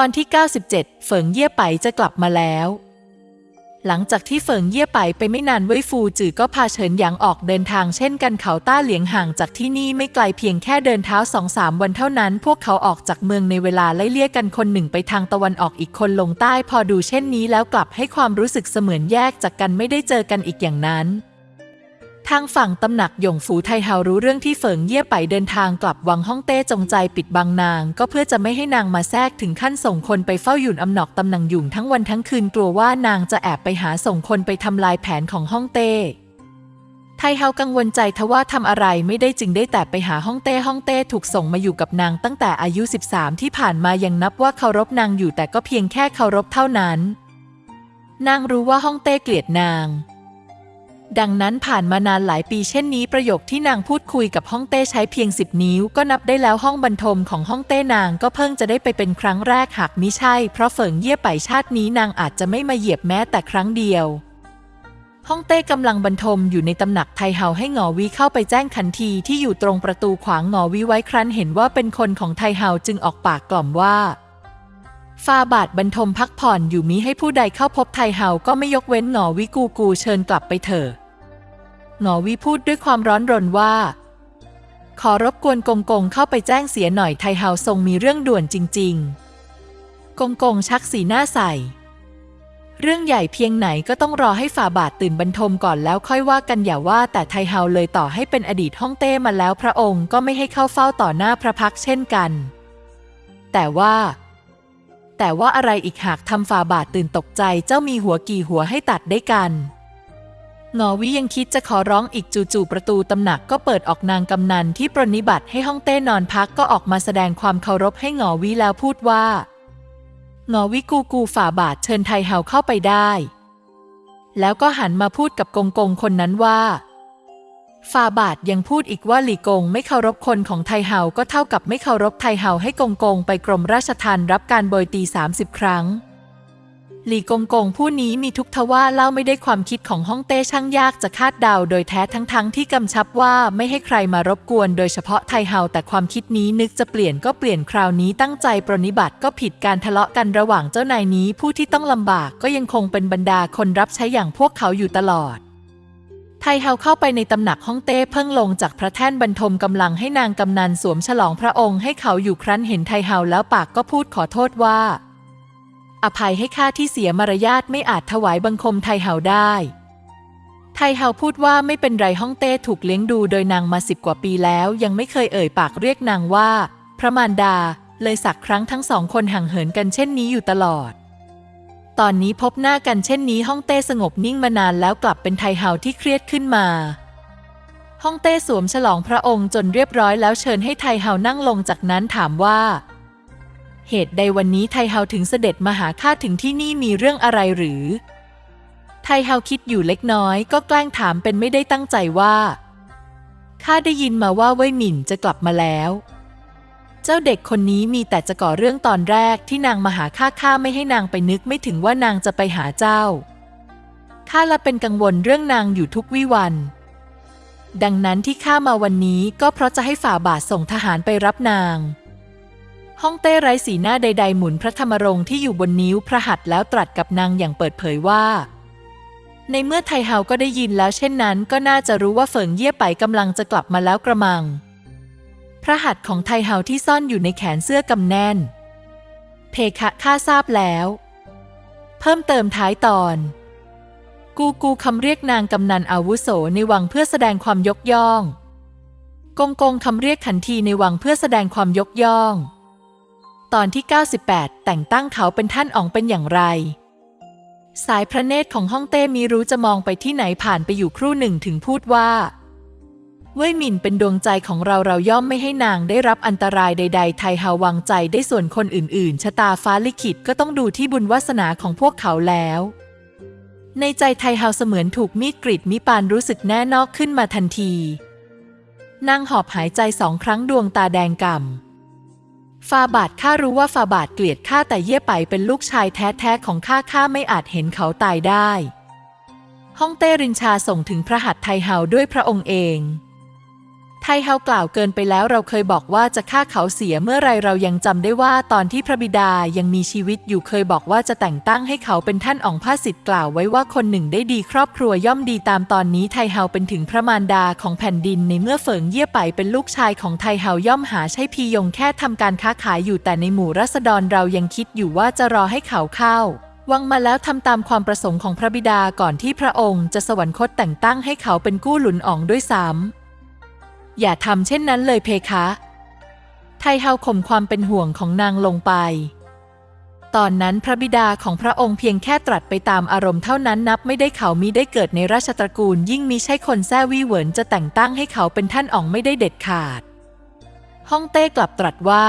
ตอนที่ 97 เฟิงเย่ไปจะกลับมาแล้ว หลังจากที่เฟิงเย่ไปไปไม่นานเว่ยฟูจือก็พาเฉินหยางออกเดินทางเช่นกันเขาต้าเหลียงห่างจากที่นี่ไม่ไกลเพียงแค่เดินเท้าสองสามวันเท่านั้น พวกเขาออกจากเมืองในเวลาไล่เลี่ยกันคนหนึ่งไปทางตะวันออกอีกคนลงใต้ พอดูเช่นนี้แล้วกลับให้ความรู้สึกเสมือนแยกจากกันไม่ได้เจอกันอีกอย่างนั้น ทางฝั่งตำหนักหยงฝูไทเฮารู้เรื่องที่เฟิงเย่ไปเดินทางกลับวังฮ่องเต้จงใจปิดบังนาง ก็เพื่อจะไม่ให้นางมาแทรกถึงขั้นส่งคนไปเฝ้าหยุนอำหนอกตำหนักหยุ่งทั้งวันทั้งคืนกลัวว่านางจะแอบไปหาส่งคนไปทำลายแผนของฮ่องเต้ไทเฮากังวลใจทว่าทำอะไรไม่ได้จึงได้แต่ไปหาฮ่องเต้ฮ่องเต้ถูกส่งมาอยู่กับนางตั้งแต่อายุ 13 ที่ผ่านมายังนับว่าเคารพนางอยู่แต่ก็เพียงแค่เคารพเท่านั้น นางรู้ว่าฮ่องเต้เกลียดนาง ดังนั้นผ่านมานานหลายปีเช่นนี้ประโยคที่นางพูดคุยกับฮ่องเต้ใช้เพียงสิบนิ้ว ก็นับได้แล้วห้องบรรทมของฮ่องเต้นางก็เพิ่งจะได้ไปเป็นครั้งแรกหากมิใช่ เพราะเฟิงเย่ไปชาตินี้นางอาจจะไม่มาเหยียบแม้แต่ครั้งเดียวฮ่องเต้กำลังบรรทมอยู่ในตำหนักไทเฮาให้หงอวีเข้าไปแจ้งขันทีที่อยู่ตรงประตูขวางหงอวีไว้ครั้นเห็นว่าเป็นคนของไทเฮาจึงออกปากกล่อมว่า ฟาบาทบรรทมพักผ่อนอยู่มิให้ผู้ใดเข้าพบไทเฮาก็ไม่ยกเว้นหงอวิกูกูเชิญกลับไปเถอะหงอวิพูดด้วยความร้อนรนว่า ขอรบกวนกงกงเข้าไปแจ้งเสียหน่อยไทเฮาทรงมีเรื่องด่วนจริง ๆ กงกงชักสีหน้าใส่เรื่องใหญ่เพียงไหนก็ต้องรอให้ฝ่าบาทตื่นบรรทมก่อนแล้วค่อยว่ากันอย่าว่าแต่ไทเฮาเลยต่อให้เป็นอดีตฮ่องเต้มาแล้วพระองค์ก็ไม่ให้เข้าเฝ้าต่อหน้าพระพักเช่นกัน แต่ว่า แต่ว่าอะไรอีกหากทำฝ่าบาทตื่นตกใจเจ้ามีหัวกี่หัวให้ตัดได้กันงอวิยังคิดจะขอร้องอีกจู่ๆประตูตำหนักก็เปิดออกนางกำนันที่ปรนนิบัติให้ห้องเต้นอนพักก็ออกมาแสดงความเคารพให้งอวิแล้วพูดว่างอวิกูกูฝ่าบาทเชิญไทเฮาเข้าไปได้ แล้วก็หันมาพูดกับกงกงคนนั้นว่า ฝ่าบาทยังพูดอีกว่าหลีกงไม่เคารพคนของไทเฮาก็เท่ากับไม่เคารพไทเฮาให้กงกงไปกรมราชทัณฑ์รับการโบยตี 30 ครั้ง หลีกงกงผู้นี้มีทุกทว่าเล่าไม่ได้ความคิดของฮ่องเต้ช่างยากจะคาดเดาโดยแท้ทั้งๆทที่กำชับว่าไม่ให้ใครมารบกวนโดยเฉพาะไทเฮาแต่ความคิดนี้นึกจะเปลี่ยนก็เปลี่ยนคราวนี้ตั้งใจปรนิบัติก็ผิดการทะเลาะกันระหว่างเจ้านายนี้ผู้ที่ต้องลำบากก็ยังคงเป็นบรรดาคนรับใช้อย่างพวกเขาอยู่ตลอด ไทเฮาเข้าไปในตำหนักฮ่องเต้เพิ่งลงจากพระแท่นบรรทมกำลังให้นางกำนันสวมฉลองพระองค์ให้เขาอยู่ครั้นเห็นไทเฮาแล้วปากก็พูดขอโทษว่า อภัยให้ข้าที่เสียมารยาทไม่อาจถวายบังคมไทเฮาได้ไทเฮาพูดว่าไม่เป็นไรฮ่องเต้ถูกเลี้ยงดูโดยนางมาสิบกว่าปีแล้ว ยังไม่เคยเอ่ยปากเรียกนางว่า พระมารดา เลยสักครั้งทั้งสองคนห่างเหินกันเช่นนี้อยู่ตลอด ตอนนี้พบหน้ากันเช่นนี้ฮ่องเต้สงบนิ่งมานานแล้วกลับเป็นไทเฮาที่เครียดขึ้นมาฮ่องเต้สวมฉลองพระองค์จนเรียบร้อยแล้วเชิญให้ไทเฮานั่งลงจากนั้นถามว่า เหตุใดวันนี้ไทเฮาถึงเสด็จมาหาข้าถึงที่นี่มีเรื่องอะไรหรือ ไทเฮาคิดอยู่เล็กน้อยก็แกล้งถามเป็นไม่ได้ตั้งใจว่าข้าได้ยินมาว่าเว่ยหมิ่นจะกลับมาแล้ว จ้าเด็กคนนี้มีแต่จะก่อเรื่องตอนแรกที่นางมาหาข้าข้าไม่ให้นางไปนึกไม่ถึงว่านางจะไปหาเจ้า ข้าละเป็นกังวลเรื่องนางอยู่ทุกวิวัน ดังนั้นที่ข้ามาวันนี้ก็เพราะจะให้ฝ่าบาทส่งทหารไปรับนางฮ่องเต้ไร้สีหน้าใด ๆ หมุนพระธรรมรงค์ที่อยู่บนนิ้วพระหัตถ์แล้วตรัสกับนางอย่างเปิดเผยว่า ในเมื่อไทเฮาก็ได้ยินแล้วเช่นนั้น ก็น่าจะรู้ว่าเฟิงเย่ไปกำลังจะกลับมาแล้วกระมัง พระหัตถ์ของไทเฮาที่ซ่อนอยู่ในแขนเสื้อกำแน่น เพคะข้าทราบแล้ว เพิ่มเติมท้ายตอน กูกูคำเรียกนางกำนันอาวุโสในวังเพื่อแสดงความยกย่อง กงกงคำเรียกขันทีในวังเพื่อแสดงความยกย่อง ตอนที่ 98 แต่งตั้งเขาเป็นท่านอ๋องเป็นอย่างไร สายพระเนตรของฮ่องเต้มีรู้จะมองไปที่ไหนผ่านไปอยู่ครู่หนึ่งถึงพูดว่า เว่ยหมินเป็นดวงใจของเราเราย่อมไม่ให้นางได้รับอันตรายใด ๆ ไทเฮาวางใจได้ส่วนคนอื่น ๆ ชะตาฟ้าลิขิตก็ต้องดูที่บุญวาสนาของพวกเขาแล้ว ในใจไทเฮาเสมือนถูกมีดกรีดมิปานรู้สึกแน่นอกขึ้นมาทันที นางหอบหายใจสองครั้งดวงตาแดงก่ำฟาบาทข้ารู้ว่าฟาบาทเกลียดข้าแต่เย่ไปเป็นลูกชายแท้ๆของข้าข้าไม่อาจเห็นเขาตายได้ฮ่องเต้รินชาส่งถึงพระหัตถ์ไทเฮาด้วยพระองค์เอง ทเฮากล่าวเกินไปแล้วเราเคยบอกว่าจะฆ่าเขาเสียเมื่อไรเรายังจำได้ว่าตอนที่พระบิดายังมีชีวิตอยู่เคยบอกว่าจะแต่งตั้งให้เขาเป็นท่านอ่องผ้าสิทธิ์กล่าวไว้ว่าคนหนึ่งได้ดีครอบครัวย่อมดีตามตอนนี้ไทเฮาเป็นถึงพระมารดาของแผ่นดินในเมื่อเฟิงเยี่ยไปเป็นลูกชายของไทเฮาย่อมหาใช่พียงแค่ทำการค้าขายอยู่แต่ในหมู่รัษฎรเรายังคิดอยู่ว่าจะรอให้เขาเข้าวังมาแล้วทำตามความประสงค์ของพระบิดาก่อนที่พระองค์จะสวรรคตแต่งตั้งให้เขาเป็นกู้หลุนอ่องด้วยซ้ำ อย่าทำเช่นนั้นเลยเพคะ ไทเฮาข่มความเป็นห่วงของนางลงไป ตอนนั้นพระบิดาของพระองค์เพียงแค่ตรัสไปตามอารมณ์เท่านั้นนับไม่ได้เขามีได้เกิดในราชตระกูล ยิ่งมีใช่คนแซ่วี่เหวินจะแต่งตั้งให้เขาเป็นท่านอ๋องไม่ได้เด็ดขาด ฮ่องเต้กลับตรัสว่า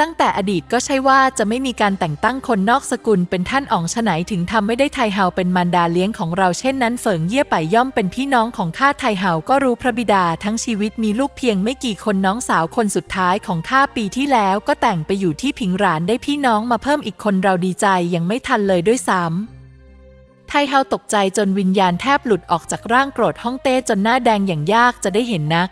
ตั้งแต่อดีตก็ใช่ว่าจะไม่มีการแต่งตั้งคนนอกสกุลเป็นท่านอ๋องฉไหนถึงทำไม่ได้ไทเฮาเป็นมารดาเลี้ยงของเราเช่นนั้นเฟิงเยี่ยไปย่อมเป็นพี่น้องของข้าไทเฮาก็รู้พระบิดาทั้งชีวิตมีลูกเพียงไม่กี่คนน้องสาวคนสุดท้ายของข้าปีที่แล้วก็แต่งไปอยู่ที่ผิงหรานได้พี่น้องมาเพิ่มอีกคนเราดีใจยังไม่ทันเลยด้วยซ้ำไทเฮาตกใจจนวิญญาณแทบหลุดออกจากร่างโกรธฮ่องเต้จนหน้าแดงอย่างยากจะได้เห็นนัก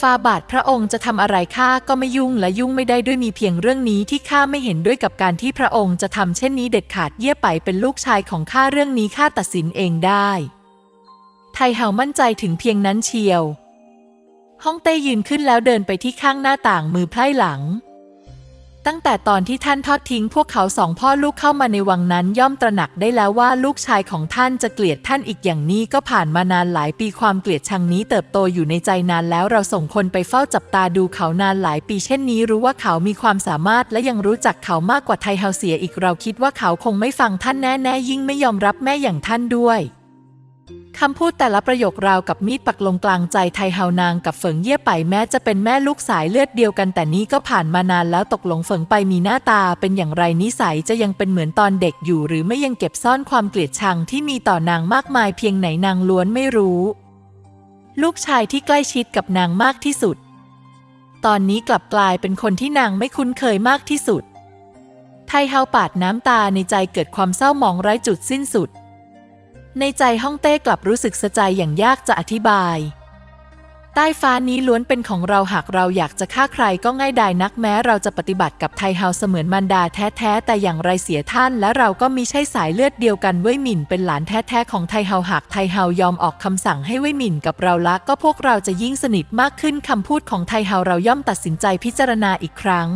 ฟาบาทพระองค์จะทำอะไรข้าก็ไม่ยุ่งและยุ่งไม่ได้ด้วยมีเพียงเรื่องนี้ที่ข้าไม่เห็นด้วยกับการที่พระองค์จะทำเช่นนี้เด็ดขาดเยี่ยไปเป็นลูกชายของข้าเรื่องนี้ข้าตัดสินเองได้ ไทเฮามั่นใจถึงเพียงนั้นเชียว ฮ่องเต้ยืนขึ้นแล้วเดินไปที่ข้างหน้าต่างมือไพร่หลัง ตั้งแต่ตอนที่ท่านทอดทิ้งพวกเขาสองพ่อลูกเข้ามาในวังนั้นย่อมตระหนักได้แล้วว่าลูกชายของท่านจะเกลียดท่านอีกอย่างนี้ก็ผ่านมานานหลายปีความเกลียดชังนี้เติบโตอยู่ในใจนานแล้วเราส่งคนไปเฝ้าจับตาดูเขานานหลายปีเช่นนี้รู้ว่าเขามีความสามารถและยังรู้จักเขามากกว่าไทเฮาเสียอีกเราคิดว่าเขาคงไม่ฟังท่านแน่ๆยิ่งไม่ยอมรับแม่อย่างท่านด้วย คำพูดแต่ละประโยคราวกับมีดปักลงกลางใจไทเฮานางกับเฟิงเย่ไปแม้จะเป็นแม่ลูกสายเลือดเดียวกัน แต่นี้ก็ผ่านมานานแล้วตกลงเฟิงไปมีหน้าตาเป็นอย่างไรนิสัยจะยังเป็นเหมือนตอนเด็กอยู่ หรือไม่ยังเก็บซ่อนความเกลียดชังที่มีต่อนางมากมายเพียงไหนนางล้วนไม่รู้ ลูกชายที่ใกล้ชิดกับนางมากที่สุด ตอนนี้กลับกลายเป็นคนที่นางไม่คุ้นเคยมากที่สุด ไทเฮาปาดน้ำตาในใจเกิดความเศร้าหมองไร้จุดสิ้นสุด ในใจฮ่องเต้กลับรู้สึกสะใจอย่างยากจะอธิบาย ใต้ฟ้านี้ล้วนเป็นของเราหากเราอยากจะฆ่าใครก็ง่ายดายนักแม้ เราจะปฏิบัติกับไทเฮาเสมือนมันดาแท้ๆแต่อย่างไรเสียท่าน และเราก็มีใช่สายเลือดเดียวกันเว่ยหมิ่นเป็นหลานแท้ๆของไทเฮาหากไทเฮายอมออกคำสั่งให้เว่ยหมิ่นกับเราละก็พวกเราจะยิ่งสนิทมากขึ้นคำพูดของไทเฮาเราย่อมตัดสินใจพิจารณาอีกครั้ง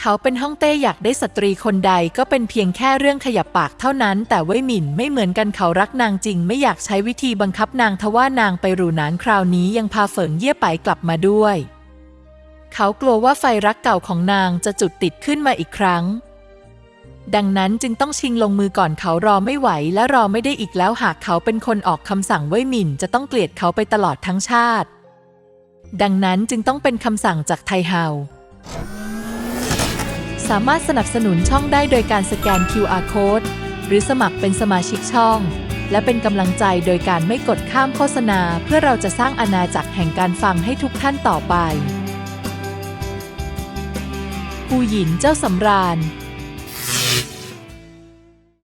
เขาเป็นฮ่องเต้อยากได้สตรีคนใดก็เป็นเพียงแค่เรื่องขยับปากเท่านั้น แต่เว่ยหมิ่นไม่เหมือนกันเขารักนางจริง ไม่อยากใช้วิธีบังคับนางทว่านางไปหรูหนานคราวนี้ยังพาเฟิงเยี่ยไปกลับมาด้วย เขากลัวว่าไฟรักเก่าของนางจะจุดติดขึ้นมาอีกครั้ง ดังนั้นจึงต้องชิงลงมือก่อนเขารอไม่ไหวและรอไม่ได้อีกแล้วหากเขาเป็นคนออกคำสั่งเว่ยหมิ่นจะต้องเกลียดเขาไปตลอดทั้งชาติ ดังนั้นจึงต้องเป็นคำสั่งจากไทเฮา สามารถสนับสนุนช่องได้โดยการสแกน QR Code หรือสมัครเป็นสมาชิกช่อง และเป็นกำลังใจโดยการไม่กดข้ามโฆษณา เพื่อเราจะสร้างอาณาจักรแห่งการฟังให้ทุกท่านต่อไปผู้หญินเจ้าสำราญ